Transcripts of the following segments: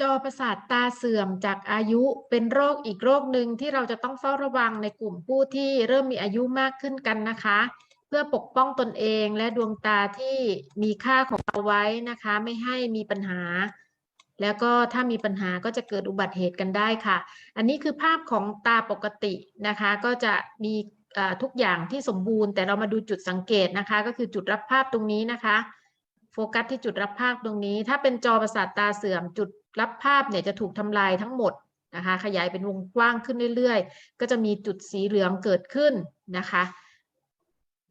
จอประสาทตาเสื่อมจากอายุเป็นโรคอีกโรคหนึ่งที่เราจะต้องเฝ้าระวังในกลุ่มผู้ที่เริ่มมีอายุมากขึ้นกันนะคะ เพื่อปกป้องตนเองและดวงตาที่มีค่าของเราไว้นะคะ ไม่ให้มีปัญหา แล้วก็ถ้ามีปัญหาก็จะเกิดอุบัติเหตุกันได้ค่ะ อันนี้คือภาพของตาปกตินะคะ ก็จะมีทุกอย่างที่สมบูรณ์แต่เรามาดูจุดสังเกตนะคะ ก็คือจุดรับภาพตรงนี้นะคะ โฟกัสที่จุดรับภาพตรงนี้ ถ้าเป็นจอประสาทตาเสื่อมจุด รับภาพเนี่ยจะถูกทำลายทั้งหมดนะคะ ขยายเป็นวงกว้างขึ้นเรื่อยๆ ก็จะมีจุดสีเหลืองเกิดขึ้นนะคะ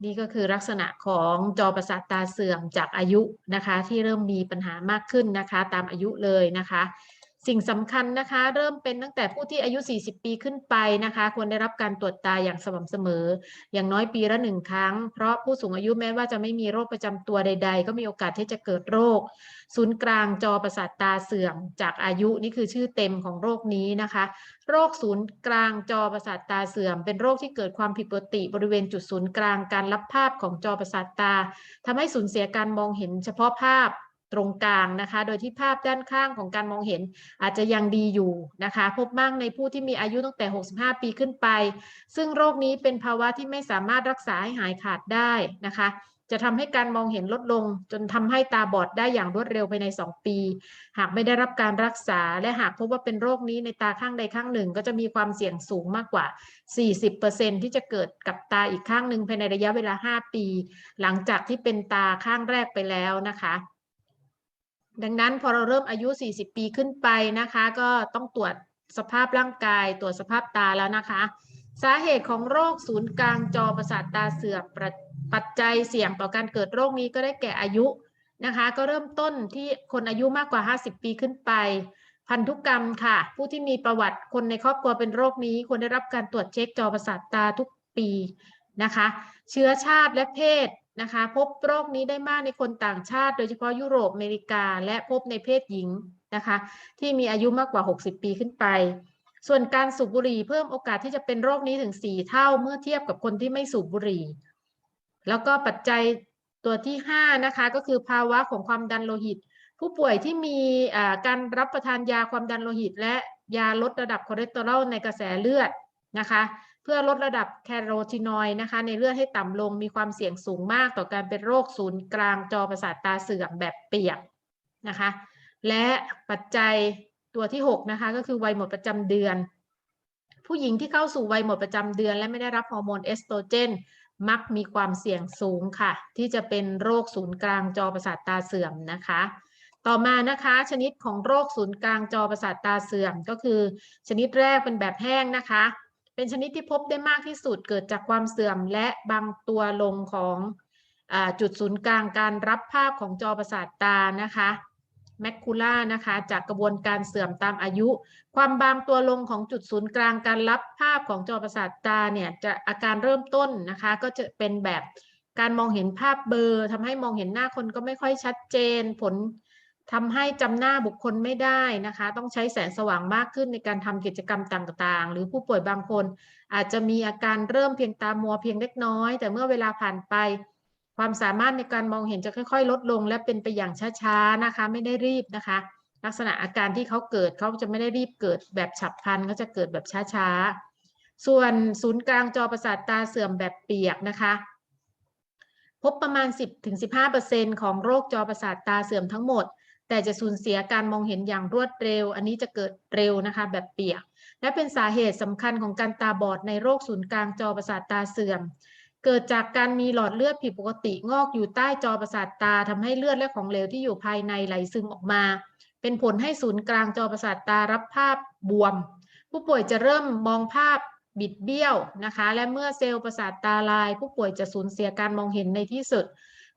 นี่ก็คือลักษณะของจอประสาทตาเสื่อมจากอายุนะคะ ที่เริ่มมีปัญหามากขึ้นนะคะ ตามอายุเลยนะคะ สิ่งสำคัญนะคะ เริ่มเป็นตั้งแต่ผู้ที่อายุ 40 ปีขึ้นไปนะคะ ควรได้รับการตรวจตาอย่างสม่ำเสมอ อย่างน้อยปีละหนึ่งครั้ง เพราะผู้สูงอายุแม้ว่าจะไม่มีโรคประจำตัวใด ๆ ก็มีโอกาสที่จะเกิดโรค ศูนย์กลางจอประสาทตาเสื่อมจากอายุนี่คือชื่อเต็มของโรคนี้นะคะ โรคศูนย์กลางจอประสาทตาเสื่อม เป็นโรคที่เกิดความผิดปกติบริเวณจุดศูนย์กลางการรับภาพของจอประสาทตาทำให้สูญเสียการมองเห็นเฉพาะภาพ ตรงกลางนะคะ โดยที่ภาพด้านข้างของการมองเห็นอาจจะยังดีอยู่นะคะ พบมากในผู้ที่มีอายุตั้งแต่ 65 ปีขึ้นไป ซึ่งโรคนี้เป็นภาวะที่ไม่สามารถรักษาให้หายขาดได้นะคะจะทำให้การมองเห็นลดลง จนทำให้ตาบอดได้อย่างรวดเร็วภายใน 2 ปี หากไม่ได้รับการรักษา และหากพบว่าเป็นโรคนี้ในตาข้างใดข้างหนึ่ง ก็จะมีความเสี่ยงสูงมากกว่า 40%ที่จะเกิดกับตาอีกข้างหนึ่งภายในระยะเวลา 5 ปี หลังจากที่เป็นตาข้างแรกไปแล้วนะคะ ดังนั้นพอเราเริ่มอายุ 40 ปีขึ้นไปนะคะ ก็ต้องตรวจสภาพร่างกาย ตรวจสภาพตาแล้วนะคะ สาเหตุของโรคศูนย์กลางจอประสาทตาเสื่อมป,ปัจจัยเสี่ยงต่อการเกิดโรคนี้ก็ได้แก่อายุนะคะ ก็เริ่มต้นที่คนอายุมากกว่า 50 ปีขึ้นไป พันธุกรรมค่ะ ผู้ที่มีประวัติคนในครอบครัวเป็นโรคนี้ควรได้รับการตรวจเช็คจอประสาทตาทุกปีนะคะ เชื้อชาติและเพศ นะคะ พบโรคนี้ได้มากในคนต่างชาติ โดยเฉพาะยุโรปอเมริกา และพบในเพศหญิงนะคะ ที่มีอายุมากกว่า 60 ปีขึ้นไป ส่วนการสูบบุหรี่เพิ่มโอกาสที่จะเป็นโรคนี้ถึง 4 เท่าเมื่อเทียบกับคนที่ไม่สูบบุหรี่ แล้วก็ปัจจัยตัวที่ 5 นะคะ ก็คือภาวะของความดันโลหิต ผู้ป่วยที่มีการรับประทานยาความดันโลหิต และยาลดระดับคอเลสเตอรอลในกระแสเลือดนะคะ เพื่อลดระดับแคโรทีนอยด์นะคะ ในเลือดให้ต่ำลงมีความเสี่ยงสูงมากต่อการเป็นโรคศูนย์กลางจอประสาทตาเสื่อมแบบเปียกนะคะ และปัจจัยตัวที่ 6 นะคะ ก็คือวัยหมดประจำเดือน ผู้หญิงที่เข้าสู่วัยหมดประจำเดือน และไม่ได้รับฮอร์โมนเอสโตรเจน มักมีความเสี่ยงสูงค่ะ ที่จะเป็นโรคศูนย์กลางจอประสาทตาเสื่อมนะคะ ต่อมานะคะชนิดของโรคศูนย์กลางจอประสาทตาเสื่อมก็คือ ชนิดแรกเป็นแบบแห้งนะคะ เป็นชนิดที่พบได้มากที่สุดเกิดจากความเสื่อมและบางตัวลงของอจุดศูนย์กลางการรับภาพของจอประสาทตานะคะแมคคูล่านะคะจากกระบวนการเสื่อมตามอายุ ความบางตัวลงของจุดศูนย์กลางการรับภาพของจอประสาทตาเนี่ยจะอาการเริ่มต้นนะคะ ก็จะเป็นแบบการมองเห็นภาพเบลอทำให้มองเห็นหน้าคนก็ไม่ค่อยชัดเจน ผล ทำให้จำหน้าบุคคลไม่ได้นะคะ ต้องใช้แสงสว่างมากขึ้นในการทำกิจกรรมต่างๆ หรือผู้ป่วยบางคน อาจจะมีอาการเริ่มเพียงตามัวเพียงเล็กน้อย แต่เมื่อเวลาผ่านไป ความสามารถในการมองเห็นจะค่อย ๆ ลดลง และเป็นไปอย่างช้าๆนะคะ ไม่ได้รีบนะคะ ลักษณะอาการที่เขาเกิดเขาจะไม่ได้รีบเกิดแบบฉับพลันก็จะเกิดแบบช้าๆ ส่วนศูนย์กลางจอประสาทตาเสื่อมแบบเปียกนะคะพบประมาณ 10-15%ของโรคจอประสาทตาเสื่อมทั้งหมด แต่จะสูญเสียการมองเห็นอย่างรวดเร็ว อันนี้จะเกิดเร็วนะคะ แบบเปียก และเป็นสาเหตุสำคัญของการตาบอดในโรคศูนย์กลางจอประสาทตาเสื่อม เกิดจากการมีหลอดเลือดผิดปกติงอกอยู่ใต้จอประสาทตาทำให้เลือดและของเหลวที่อยู่ภายในไหลซึมออกมา เป็นผลให้ศูนย์กลางจอประสาทตารับภาพบวม ผู้ป่วยจะเริ่มมองภาพบิดเบี้ยวนะคะ และเมื่อเซลล์ประสาทตาลาย ผู้ป่วยจะสูญเสียการมองเห็นในที่สุด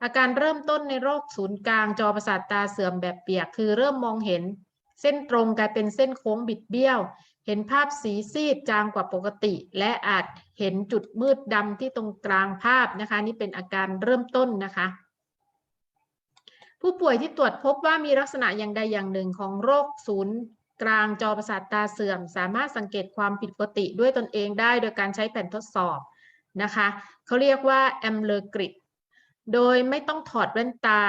อาการเริ่มต้นในโรคศูนย์กลางจอประสาทตาเสื่อมแบบเปียก คือเริ่มมองเห็น เส้นตรงกลายเป็นเส้นโค้งบิดเบี้ยว เห็นภาพสีซีดจางกว่าปกติ และอาจเห็นจุดมืดดำที่ตรงกลางภาพนะคะ นี่เป็นอาการเริ่มต้นนะคะผู้ป่วยที่ตรวจพบว่ามีลักษณะอย่างใดอย่างหนึ่งของโรคศูนย์กลางจอประสาทตาเสื่อม สามารถสังเกตความผิดปกติด้วยตนเองได้โดยการใช้แผ่นทดสอบนะคะเขาเรียกว่าแอมเลอร์กริด โดยไม่ต้องถอดแว่นตา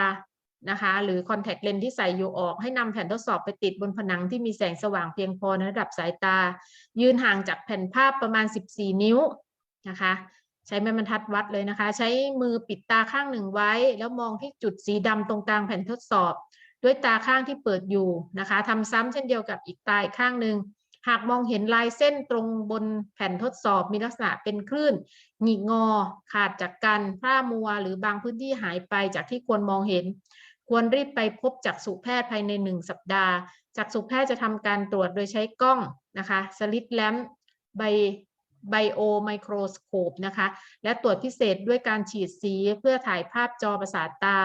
นะคะหรือคอนแทคเลนส์ที่ใส่อยู่ออก ให้นำแผ่นทดสอบไปติดบนผนังที่มีแสงสว่างเพียงพอในระดับสายตา ยืนห่างจากแผ่นภาพประมาณ 14 นิ้วนะคะใช้ไม้บรรทัดวัดเลยนะคะ ใช้มือปิดตาข้างหนึ่งไว้ แล้วมองที่จุดสีดำตรงกลางแผ่นทดสอบ ด้วยตาข้างที่เปิดอยู่นะคะทำซ้ำเช่นเดียวกับอีกตาอีกข้างหนึ่ง หากมองเห็นลายเส้นตรงบนแผ่นทดสอบมีลักษณะเป็นคลื่นหงิกงอขาดจากกันพร่ามัว หรือบางพื้นที่หายไปจากที่ควรมองเห็น ควรรีบไปพบจักษุแพทย์ภายในหนึ่งสัปดาห์จักษุแพทย์จะทำการตรวจโดยใช้กล้องนะคะสลิดแลมไบไบโอไมโครสโคปนะคะและตรวจพิเศษด้วยการฉีดสีเพื่อถ่ายภาพจอประสาทตา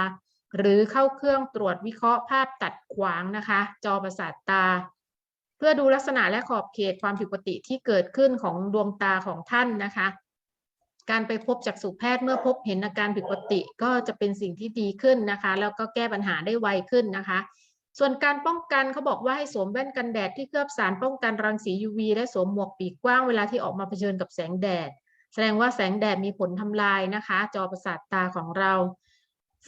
หรือเข้าเครื่องตรวจวิเคราะห์ภาพตัดขวางนะคะ จอประสาทตา เพื่อดูลักษณะและขอบเขตความผิดปกติที่เกิดขึ้นของดวงตาของท่านนะคะ การไปพบจักษุแพทย์เมื่อพบเห็นอาการผิดปกติก็จะเป็นสิ่งที่ดีขึ้นนะคะ แล้วก็แก้ปัญหาได้ไวขึ้นนะคะ ส่วนการป้องกันเขาบอกว่าให้สวมแว่นกันแดดที่เคลือบสารป้องกันรังสี UV และสวมหมวกปีกกว้างเวลาที่ออกมาเผชิญกับแสงแดด แสดงว่าแสงแดดมีผลทำลายนะคะ จอประสาทตาของเรา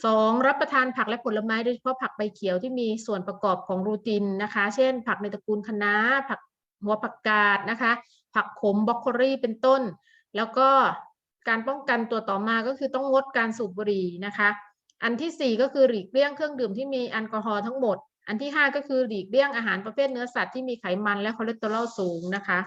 สองรับประทานผักและผลไม้โดยเฉพาะผักใบเขียวที่มีส่วนประกอบของรูตินนะคะ เช่น ผักในตระกูลคะน้า ผักหัวผักกาดนะคะ ผักขมบรอกโคลีเป็นต้น แล้วก็การป้องกันตัวต่อมาก็คือต้องงดการสูบบุหรี่นะคะ อันที่สี่ก็คือหลีกเลี่ยงเครื่องดื่มที่มีแอลกอฮอล์ทั้งหมด อันที่ห้าก็คือหลีกเลี่ยงอาหารประเภทเนื้อสัตว์ที่มีไขมันและคอเลสเตอรอลสูงนะคะ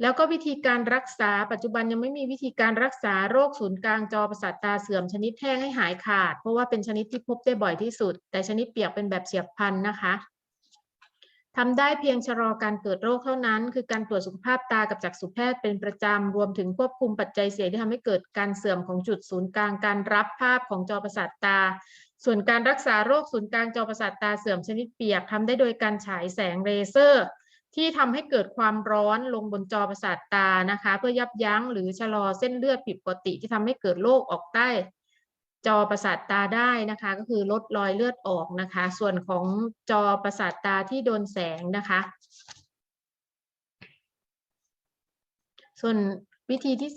แล้วก็วิธีการรักษาปัจจุบันยังไม่มีวิธีการรักษาโรคศูนย์กลางจอประสาทตาเสื่อมชนิดแห้งให้หายขาด เพราะว่าเป็นชนิดที่พบได้บ่อยที่สุด แต่ชนิดเปียกเป็นแบบเฉียบพลันนะคะทำได้เพียงชะลอการเกิดโรคเท่านั้น คือการตรวจสุขภาพตากับจักษุแพทย์เป็นประจำ รวมถึงควบคุมปัจจัยเสี่ยงที่ทำให้เกิดการเสื่อมของจุดศูนย์กลางการรับภาพของจอประสาทตา ส่วนการรักษาโรคศูนย์กลางจอประสาทตาเสื่อมชนิดเปียกทำได้โดยการฉายแสงเลเซอร์ ที่ทำให้เกิดความร้อนลงบนจอประสาทตานะคะ เพื่อยับยั้งหรือชะลอเส้นเลือดผิดปกติที่ทำให้เกิดโรคออกใต้จอประสาทตาได้นะคะ ก็คือลดรอยเลือดออกนะคะ ส่วนของจอประสาทตาที่โดนแสงนะคะ ส่วนวิธีที่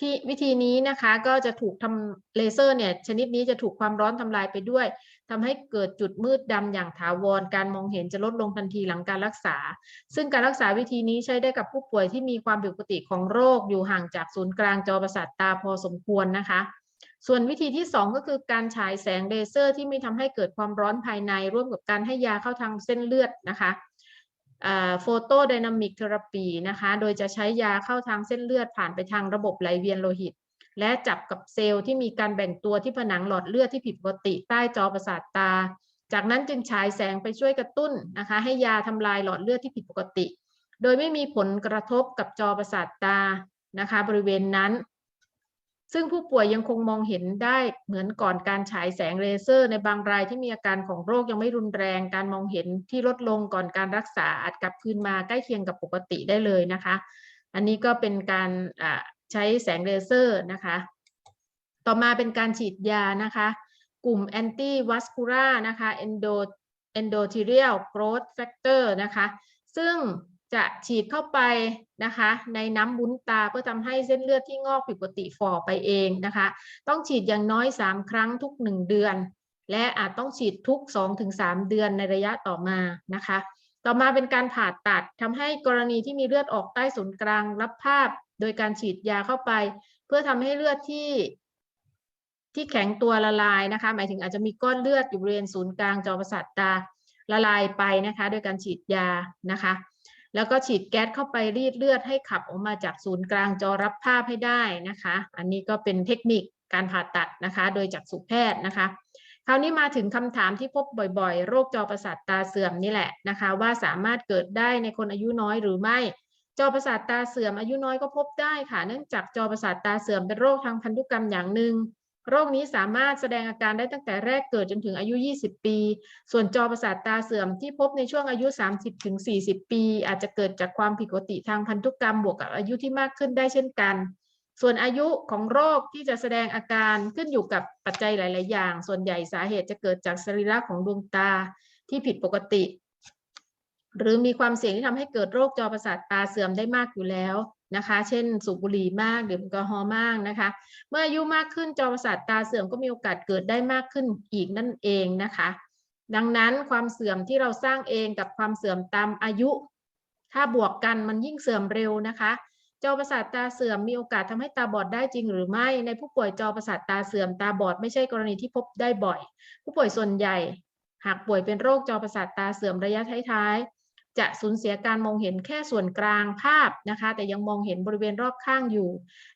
ที่วิธีนี้นะคะก็จะถูกทำเลเซอร์เนี่ยชนิดนี้จะถูกความร้อนทำลายไปด้วย ทำให้เกิดจุดมืดดำอย่างถาวร การมองเห็นจะลดลงทันทีหลังการรักษา ซึ่งการรักษาวิธีนี้ใช้ได้กับผู้ป่วยที่มีความผิดปกติของโรคอยู่ห่างจากศูนย์กลางจอประสาทตาพอสมควรนะคะ ส่วนวิธีที่ 2 ก็คือการฉายแสงเลเซอร์ ที่ไม่ทำให้เกิดความร้อนภายใน ร่วมกับการให้ยาเข้าทางเส้นเลือดนะคะโฟโตไดนามิกเทอราปีนะคะ โดยจะใช้ยาเข้าทางเส้นเลือดผ่านไปทางระบบไหลเวียนโลหิต และจับกับเซลล์ที่มีการแบ่งตัวที่ผนังหลอดเลือดที่ผิดปกติใต้จอประสาทตา จากนั้นจึงฉายแสงไปช่วยกระตุ้นนะคะให้ยาทำลายหลอดเลือดที่ผิดปกติ โดยไม่มีผลกระทบกับจอประสาทตานะคะบริเวณนั้น ซึ่งผู้ป่วยยังคงมองเห็นได้เหมือนก่อนการฉายแสงเลเซอร์ ในบางรายที่มีอาการของโรคยังไม่รุนแรง การมองเห็นที่ลดลงก่อนการรักษาอาจกลับคืนมาใกล้เคียงกับปกติได้เลยนะคะ อันนี้ก็เป็นการ ใช้แสงเลเซอร์นะคะ ต่อมาเป็นการฉีดยานะคะ กลุ่ม anti vascular นะคะ endo endothelial growth factor นะคะ ซึ่งจะฉีดเข้าไปนะคะ ในน้ำบุ้นตาเพื่อทำให้เส้นเลือดที่งอกผิดปกติฝ่อไปเองนะคะ ต้องฉีดอย่างน้อย 3 ครั้งทุก 1 เดือน และอาจต้องฉีดทุก 2-3 เดือนในระยะต่อมานะคะ ต่อมาเป็นการผ่าตัดทำให้กรณีที่มีเลือดออกใต้ศูนย์กลาง รับภาพ โดยการฉีดยาเข้าไป เพื่อทำให้เลือดที่ที่แข็งตัวละลายนะคะ หมายถึงอาจจะมีก้อนเลือดอยู่บริเวณศูนย์กลางจอประสาทตาละลายไปนะคะ โดยการฉีดยานะคะ แล้วก็ฉีดแก๊สเข้าไปรีดเลือดให้ขับออกมาจากศูนย์กลางจอรับภาพให้ได้นะคะ อันนี้ก็เป็นเทคนิคการผ่าตัดนะคะ โดยจักษุแพทย์นะคะ คราวนี้มาถึงคำถามที่พบบ่อยๆ โรคจอประสาทตาเสื่อมนี่แหละนะคะ ว่าสามารถเกิดได้ในคนอายุน้อยหรือไม่ จอประสาทตาเสื่อมอายุน้อยก็พบได้ค่ะ เนื่องจากจอประสาทตาเสื่อมเป็นโรคทางพันธุกรรมอย่างหนึ่งโรคนี้สามารถแสดงอาการได้ตั้งแต่แรกเกิดจนถึงอายุ 20 ปี ส่วนจอประสาทตาเสื่อมที่พบในช่วงอายุ 30-40 ปี อาจจะเกิดจากความผิดปกติทางพันธุกรรมบวกกับอายุที่มากขึ้นได้เช่นกัน ส่วนอายุของโรคที่จะแสดงอาการขึ้นอยู่กับปัจจัยหลาย ๆ อย่าง ส่วนใหญ่สาเหตุจะเกิดจากสรีระของดวงตาที่ผิดปกติ หรือมีความเสี่ยงที่ทำให้เกิดโรคจอประสาทตาเสื่อมได้มากอยู่แล้วนะคะ เช่น สูบบุหรี่มากดื่มแอลกอฮอล์มากนะคะ เมื่ออายุมากขึ้นจอประสาทตาเสื่อมก็มีโอกาสเกิดได้มากขึ้นอีกนั่นเองนะคะ ดังนั้นความเสื่อมที่เราสร้างเองกับความเสื่อมตามอายุ ถ้าบวกกันมันยิ่งเสื่อมเร็วนะคะจอประสาทตาเสื่อมมีโอกาสทำให้ตาบอดได้จริงหรือไม่ ในผู้ป่วยจอประสาทตาเสื่อมตาบอดไม่ใช่กรณีที่พบได้บ่อย ผู้ป่วยส่วนใหญ่ หากป่วยเป็นโรคจอประสาทตาเสื่อมระยะท้ายๆ จะสูญเสียการมองเห็นแค่ส่วนกลางภาพนะคะ แต่ยังมองเห็นบริเวณรอบข้างอยู่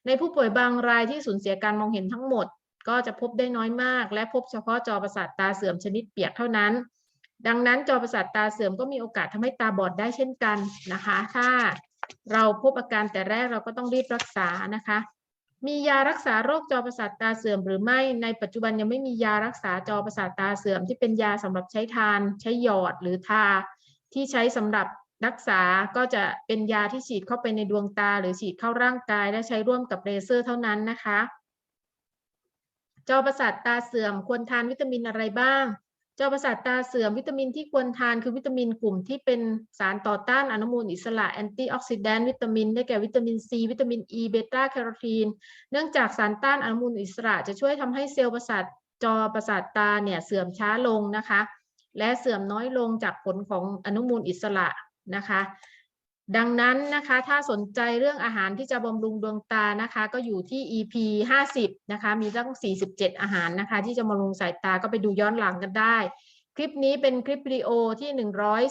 ในผู้ป่วยบางรายที่สูญเสียการมองเห็นทั้งหมด ก็จะพบได้น้อยมาก และพบเฉพาะจอประสาทตาเสื่อมชนิดเปียกเท่านั้น ดังนั้นจอประสาทตาเสื่อมก็มีโอกาสทำให้ตาบอดได้เช่นกันนะคะ ถ้าเราพบอาการแต่แรกเราก็ต้องรีบรักษานะคะมียารักษาโรคจอประสาทตาเสื่อมหรือไม่ในปัจจุบันยังไม่มียารักษาจอประสาทตาเสื่อมที่เป็นยาสำหรับใช้ทาน ใช้หยอดหรือทา ที่ใช้สำหรับรักษาก็จะเป็นยาที่ฉีดเข้าไปในดวงตา หรือฉีดเข้าร่างกาย และใช้ร่วมกับเลเซอร์เท่านั้นนะคะ จอประสาทตาเสื่อมควรทานวิตามินอะไรบ้าง จอประสาทตาเสื่อมวิตามินที่ควรทานคือวิตามินกลุ่มที่เป็นสารต่อต้านอนุมูลอิสระแอนตี้ออกซิแดนต์วิตามินได้แก่วิตามินซีวิตามินอีเบต้าแคโรทีน เนื่องจากสารต้านอนุมูลอิสระ จะช่วยทำให้เซลล์ประสาทจอประสาทตาเนี่ยเสื่อมช้าลงนะคะ และเสื่อมน้อยลงจากผลของอนุมูลอิสระนะคะ ดังนั้นนะคะถ้าสนใจเรื่องอาหารที่จะบำรุงดวงตานะคะ ก็อยู่ที่ EP 50 นะคะ มีตั้ง 47 อาหารนะคะ ที่จะบำรุงสายตาก็ไปดูย้อนหลังกันได้ คลิปนี้เป็นคลิปวิดีโอที่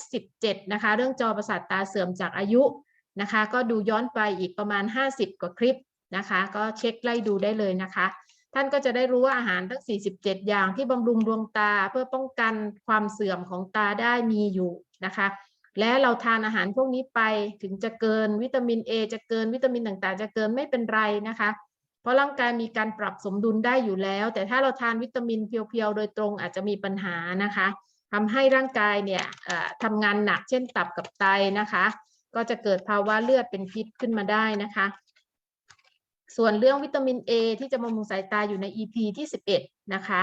117 นะคะ เรื่องจอประสาทตาเสื่อมจากอายุนะคะ ก็ดูย้อนไปอีกประมาณ 50 กว่าคลิปนะคะ ก็เช็คไล่ดูได้เลยนะคะ ท่านก็จะได้รู้ว่าอาหารทั้ง 47 อย่างที่บำรุงดวงตาเพื่อป้องกันความเสื่อมของตาได้มีอยู่นะคะ และเราทานอาหารพวกนี้ไปถึงจะเกินวิตามิน A จะเกินวิตามินต่างๆ จะเกินไม่เป็นไรนะคะ เพราะร่างกายมีการปรับสมดุลได้อยู่แล้ว แต่ถ้าเราทานวิตามินเพียวๆ โดยตรงอาจจะมีปัญหานะคะทำให้ร่างกายเนี่ยทำงานหนักเช่นตับกับไตนะคะ ก็จะเกิดภาวะเลือดเป็นพิษขึ้นมาได้นะคะ ส่วนเรื่องวิตามิน A ที่จะบำรุงสายตาอยู่ใน EP ที่ 11 นะคะ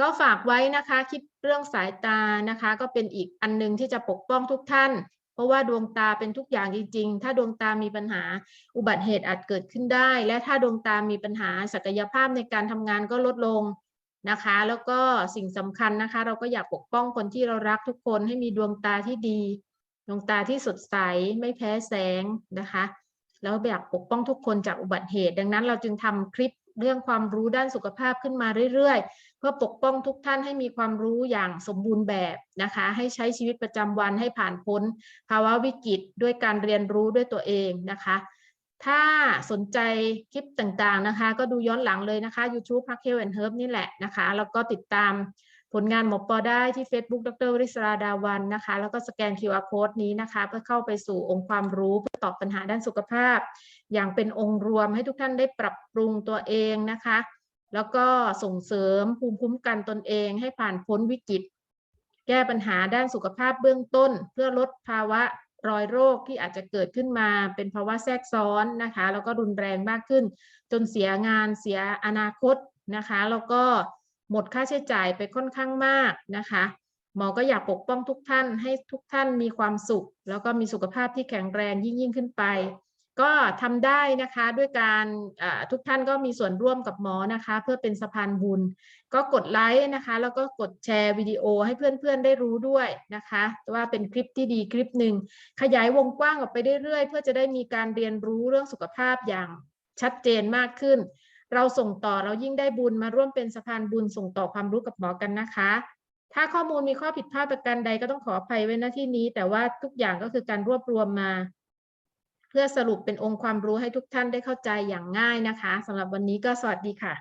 ก็ฝากไว้นะคะคลิปเรื่องสายตานะคะ ก็เป็นอีกอันหนึงที่จะปกป้องทุกท่าน เพราะว่าดวงตาเป็นทุกอย่างจริง ๆ ถ้าดวงตามีปัญหาอุบัติเหตุอาจเกิดขึ้นได้ และถ้าดวงตามีปัญหาศักยภาพในการทำงานก็ลดลงนะคะ แล้วก็สิ่งสำคัญนะคะ เราก็อยากปกป้องคนที่เรารักทุกคนให้มีดวงตาที่ดี ดวงตาที่สดใสไม่แพ้แสงนะคะ แล้วอยากปกป้องทุกคนจากอุบัติเหตุ ดังนั้นเราจึงทำคลิปเรื่องความรู้ด้านสุขภาพขึ้นมาเรื่อยๆ เพื่อปกป้องทุกท่านให้มีความรู้อย่างสมบูรณ์แบบนะคะ ให้ใช้ชีวิตประจำวันให้ผ่านพ้น ภาวะวิกฤตด้วยการเรียนรู้ด้วยตัวเองนะคะ ถ้าสนใจคลิปต่างๆนะคะ ก็ดูย้อนหลังเลยนะคะ YouTube พักเฮลแอนเฮิร์บนี่แหละนะคะ แล้วก็ติดตาม ผลงานหมอปอได้ที่ Facebook ดรวริศราดาวันนะคะ แล้วก็สแกน QR code นี้นะคะ เพื่อเข้าไปสู่องค์ความรู้เพื่อตอบปัญหาด้านสุขภาพ อย่างเป็นองค์รวมให้ทุกท่านได้ปรับปรุงตัวเองนะคะ แล้วก็ส่งเสริมภูมิคุ้มกันตนเองให้ผ่านพ้นวิกฤต แก้ปัญหาด้านสุขภาพเบื้องต้น เพื่อลดภาวะรอยโรคที่อาจจะเกิดขึ้นมาเป็นภาวะแทรกซ้อนนะคะ แล้วก็รุนแรงมากขึ้น จนเสียงานเสียอนาคตนะคะ แล้วก็ หมดค่าใช้จ่ายไปค่อนข้างมากนะคะ หมอก็อยากปกป้องทุกท่านให้ทุกท่านมีความสุข แล้วก็มีสุขภาพที่แข็งแรงยิ่งยิ่งขึ้นไป ก็ทำได้นะคะด้วยการทุกท่านก็มีส่วนร่วมกับหมอนะคะ เพื่อเป็นสะพานบุญ ก็กดไลค์นะคะ แล้วก็กดแชร์วิดีโอให้เพื่อนๆได้รู้ด้วยนะคะว่าเป็นคลิปที่ดีคลิปหนึ่งขยายวงกว้างออกไปเรื่อยๆเพื่อจะได้มีการเรียนรู้เรื่องสุขภาพอย่างชัดเจนมากขึ้น เราส่งต่อเรายิ่งได้บุญมาร่วมเป็นสะพานบุญส่งต่อความรู้กับหมอกันนะคะ ถ้าข้อมูลมีข้อผิดพลาดประการใดก็ต้องขออภัยไว้ณที่นี้ แต่ว่าทุกอย่างก็คือการรวบรวมมา เพื่อสรุปเป็นองค์ความรู้ให้ทุกท่านได้เข้าใจอย่างง่ายนะคะสำหรับวันนี้ก็สวัสดีค่ะ